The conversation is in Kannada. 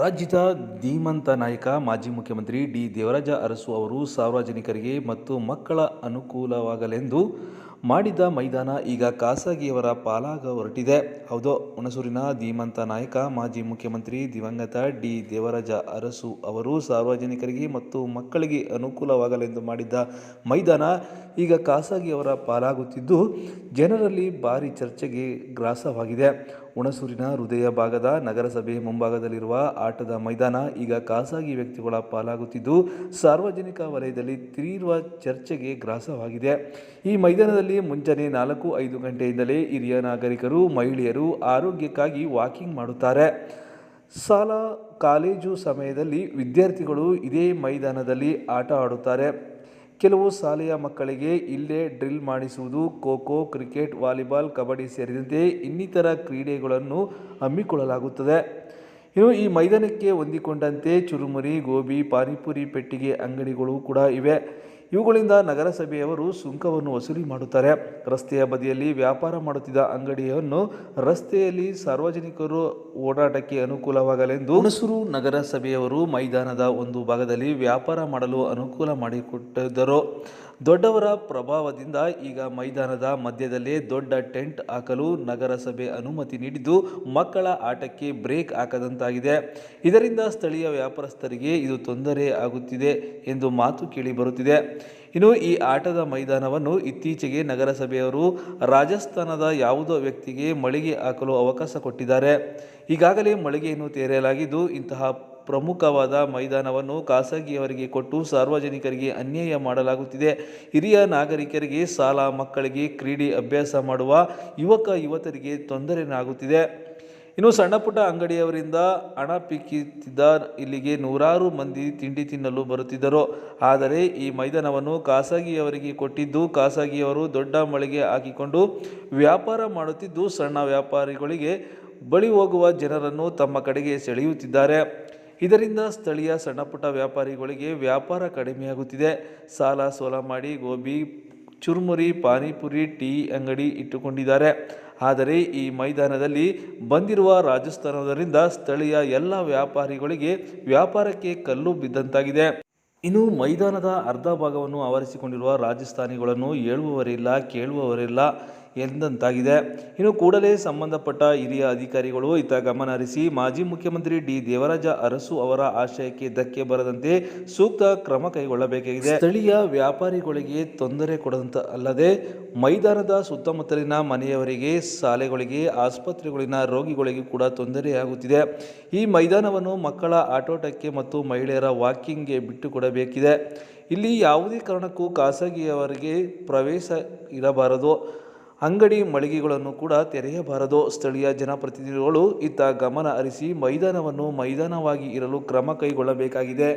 ರಾಜ್ಯದ ಧೀಮಂತ ನಾಯಕ, ಮಾಜಿ ಮುಖ್ಯಮಂತ್ರಿ ಡಿ. ದೇವರಾಜ ಅರಸು ಅವರು ಸಾರ್ವಜನಿಕರಿಗೆ ಮತ್ತು ಮಕ್ಕಳ ಅನುಕೂಲವಾಗಲೆಂದು ಮಾಡಿದ ಮೈದಾನ ಈಗ ಖಾಸಗಿಯವರ ಪಾಲಾಗ ಹೊರಟಿದೆ. ಹೌದು, ಹುಣಸೂರಿನ ಧೀಮಂತ ನಾಯಕ, ಮಾಜಿ ಮುಖ್ಯಮಂತ್ರಿ ದಿವಂಗತ ಡಿ. ದೇವರಾಜ ಅರಸು ಅವರು ಸಾರ್ವಜನಿಕರಿಗೆ ಮತ್ತು ಮಕ್ಕಳಿಗೆ ಅನುಕೂಲವಾಗಲೆಂದು ಮಾಡಿದ್ದ ಮೈದಾನ ಈಗ ಖಾಸಗಿಯವರ ಪಾಲಾಗುತ್ತಿದ್ದು, ಜನರಲ್ಲಿ ಭಾರಿ ಚರ್ಚೆಗೆ ಗ್ರಾಸವಾಗಿದೆ. ಹುಣಸೂರಿನ ಹೃದಯ ಭಾಗದ ನಗರಸಭೆ ಮುಂಭಾಗದಲ್ಲಿರುವ ಆಟದ ಮೈದಾನ ಈಗ ಖಾಸಗಿ ವ್ಯಕ್ತಿಗಳ ಪಾಲಾಗುತ್ತಿದ್ದು, ಸಾರ್ವಜನಿಕ ವಲಯದಲ್ಲಿ ತೀವ್ರ ಚರ್ಚೆಗೆ ಗ್ರಾಸವಾಗಿದೆ. ಈ ಮೈದಾನದಲ್ಲಿ ಮುಂಜಾನೆ ನಾಲ್ಕು ಐದು ಗಂಟೆಯಿಂದಲೇ ಹಿರಿಯ ನಾಗರಿಕರು, ಮಹಿಳೆಯರು ಆರೋಗ್ಯಕ್ಕಾಗಿ ವಾಕಿಂಗ್ ಮಾಡುತ್ತಾರೆ. ಶಾಲಾ, ಕಾಲೇಜು ಸಮಯದಲ್ಲಿ ವಿದ್ಯಾರ್ಥಿಗಳು ಇದೇ ಮೈದಾನದಲ್ಲಿ ಆಟ ಆಡುತ್ತಾರೆ. ಕೆಲವು ಶಾಲೆಯ ಮಕ್ಕಳಿಗೆ ಇಲ್ಲೇ ಡ್ರಿಲ್ ಮಾಡಿಸುವುದು, ಖೋ ಖೋ, ಕ್ರಿಕೆಟ್, ವಾಲಿಬಾಲ್, ಕಬಡ್ಡಿ ಸೇರಿದಂತೆ ಇನ್ನಿತರ ಕ್ರೀಡೆಗಳನ್ನು ಹಮ್ಮಿಕೊಳ್ಳಲಾಗುತ್ತದೆ. ಇನ್ನು ಈ ಮೈದಾನಕ್ಕೆ ಹೊಂದಿಕೊಂಡಂತೆ ಚುರುಮುರಿ, ಗೋಬಿ, ಪಾನಿಪುರಿ, ಪೆಟ್ಟಿಗೆ ಅಂಗಡಿಗಳು ಕೂಡ ಇವೆ. ಇವುಗಳಿಂದ ನಗರಸಭೆಯವರು ಸುಂಕವನ್ನು ವಸೂಲಿ ಮಾಡುತ್ತಾರೆ. ರಸ್ತೆಯ ಬದಿಯಲ್ಲಿ ವ್ಯಾಪಾರ ಮಾಡುತ್ತಿದ್ದ ಅಂಗಡಿಯನ್ನು ರಸ್ತೆಯಲ್ಲಿ ಸಾರ್ವಜನಿಕರು ಓಡಾಟಕ್ಕೆ ಅನುಕೂಲವಾಗಲೆಂದು ಹುಣಸೂರು ನಗರಸಭೆಯವರು ಮೈದಾನದ ಒಂದು ಭಾಗದಲ್ಲಿ ವ್ಯಾಪಾರ ಮಾಡಲು ಅನುಕೂಲ ಮಾಡಿಕೊಟ್ಟಿದ್ದರು. ದೊಡ್ಡವರ ಪ್ರಭಾವದಿಂದ ಈಗ ಮೈದಾನದ ಮಧ್ಯದಲ್ಲೇ ದೊಡ್ಡ ಟೆಂಟ್ ಹಾಕಲು ನಗರಸಭೆ ಅನುಮತಿ ನೀಡಿದ್ದು ಮಕ್ಕಳ ಆಟಕ್ಕೆ ಬ್ರೇಕ್ ಹಾಕದಂತಾಗಿದೆ. ಇದರಿಂದ ಸ್ಥಳೀಯ ವ್ಯಾಪಾರಸ್ಥರಿಗೆ ಇದು ತೊಂದರೆ ಆಗುತ್ತಿದೆ ಎಂದು ಮಾತು ಕೇಳಿ ಬರುತ್ತಿದೆ. ಇನ್ನು ಈ ಆಟದ ಮೈದಾನವನ್ನು ಇತ್ತೀಚೆಗೆ ನಗರಸಭೆಯವರು ರಾಜಸ್ಥಾನದ ಯಾವುದೋ ವ್ಯಕ್ತಿಗೆ ಮಳಿಗೆ ಹಾಕಲು ಅವಕಾಶ ಕೊಟ್ಟಿದ್ದಾರೆ. ಈಗಾಗಲೇ ಮಳಿಗೆಯನ್ನು ತೆರೆಯಲಾಗಿದ್ದು ಇಂತಹ ಪ್ರಮುಖವಾದ ಮೈದಾನವನ್ನು ಖಾಸಗಿಯವರಿಗೆ ಕೊಟ್ಟು ಸಾರ್ವಜನಿಕರಿಗೆ ಅನ್ಯಾಯ ಮಾಡಲಾಗುತ್ತಿದೆ. ಹಿರಿಯ ನಾಗರಿಕರಿಗೆ ಸಾಲ ಮಕ್ಕಳಿಗೆ ಕ್ರೀಡೆ ಅಭ್ಯಾಸ ಮಾಡುವ ಯುವಕ, ಯುವತರಿಗೆ ತೊಂದರೆಯಾಗುತ್ತಿದೆ ಇನ್ನು ಸಣ್ಣ ಪುಟ್ಟ ಅಂಗಡಿಯವರಿಂದ ಹಣ ಪಿಕ್ಕಿತ್ತಿದ್ದ ಇಲ್ಲಿಗೆ ನೂರಾರು ಮಂದಿ ತಿಂಡಿ ತಿನ್ನಲು ಬರುತ್ತಿದ್ದರು. ಆದರೆ ಈ ಮೈದಾನವನ್ನು ಖಾಸಗಿಯವರಿಗೆ ಕೊಟ್ಟಿದ್ದು ಖಾಸಗಿಯವರು ದೊಡ್ಡ ಮಳಿಗೆ ಹಾಕಿಕೊಂಡು ವ್ಯಾಪಾರ ಮಾಡುತ್ತಿದ್ದು ಸಣ್ಣ ವ್ಯಾಪಾರಿಗಳಿಗೆ ಬಳಿ ಹೋಗುವ ಜನರನ್ನು ತಮ್ಮ ಕಡೆಗೆ ಸೆಳೆಯುತ್ತಿದ್ದಾರೆ. ಇದರಿಂದ ಸ್ಥಳೀಯ ಸಣ್ಣಪುಟ್ಟ ವ್ಯಾಪಾರಿಗಳಿಗೆ ವ್ಯಾಪಾರ ಕಡಿಮೆಯಾಗುತ್ತಿದೆ. ಸಾಲ ಸೋಲ ಮಾಡಿ ಗೋಬಿ, ಚುರುಮುರಿ, ಪಾನಿಪುರಿ, ಟೀ, ಅಂಗಡಿ ಇಟ್ಟುಕೊಂಡಿದ್ದಾರೆ. ಆದರೆ ಈ ಮೈದಾನದಲ್ಲಿ ಬಂದಿರುವ ರಾಜಸ್ಥಾನದರಿಂದ ಸ್ಥಳೀಯ ಎಲ್ಲ ವ್ಯಾಪಾರಿಗಳಿಗೆ ವ್ಯಾಪಾರಕ್ಕೆ ಕಲ್ಲು ಬಿದ್ದಂತಾಗಿದೆ. ಇನ್ನು ಮೈದಾನದ ಅರ್ಧ ಭಾಗವನ್ನು ಆವರಿಸಿಕೊಂಡಿರುವ ರಾಜಸ್ಥಾನಿಗಳನ್ನು ಹೇಳುವವರಿಲ್ಲ ಕೇಳುವವರಿಲ್ಲ. ಎಂದಂತಾಗಿದೆ. ಇನ್ನು ಕೂಡಲೇ ಸಂಬಂಧಪಟ್ಟ ಹಿರಿಯ ಅಧಿಕಾರಿಗಳು ಇತ್ತ ಗಮನ ಹರಿಸಿ ಮಾಜಿ ಮುಖ್ಯಮಂತ್ರಿ ಡಿ ದೇವರಾಜ ಅರಸು ಅವರ ಆಶಯಕ್ಕೆ ಧಕ್ಕೆ ಬರದಂತೆ ಸೂಕ್ತ ಕ್ರಮ ಕೈಗೊಳ್ಳಬೇಕಾಗಿದೆ ಸ್ಥಳೀಯ ವ್ಯಾಪಾರಿಗಳಿಗೆ ತೊಂದರೆ ಕೊಡದಂತ ಅಲ್ಲದೆ ಮೈದಾನದ ಸುತ್ತಮುತ್ತಲಿನ ಮನೆಯವರಿಗೆ, ಶಾಲೆಗಳಿಗೆ, ಆಸ್ಪತ್ರೆಗಳಿನ ರೋಗಿಗಳಿಗೆ ಕೂಡ ತೊಂದರೆಯಾಗುತ್ತಿದೆ. ಈ ಮೈದಾನವನ್ನು ಮಕ್ಕಳ ಆಟೋಟಕ್ಕೆ ಮತ್ತು ಮಹಿಳೆಯರ ವಾಕಿಂಗ್ಗೆ ಬಿಟ್ಟುಕೊಡಬೇಕಿದೆ. ಇಲ್ಲಿ ಯಾವುದೇ ಕಾರಣಕ್ಕೂ ಖಾಸಗಿಯವರಿಗೆ ಪ್ರವೇಶ ಇರಬಾರದು. ಅಂಗಡಿ ಮಳಿಗೆಗಳನ್ನು ಕೂಡ ತೆರೆಯಬಾರದು. ಸ್ಥಳೀಯ ಜನಪ್ರತಿನಿಧಿಗಳು ಇತ್ತ ಗಮನ ಹರಿಸಿ ಮೈದಾನವನ್ನು ಮೈದಾನವಾಗಿ ಇರಲು ಕ್ರಮ ಕೈಗೊಳ್ಳಬೇಕಾಗಿದೆ.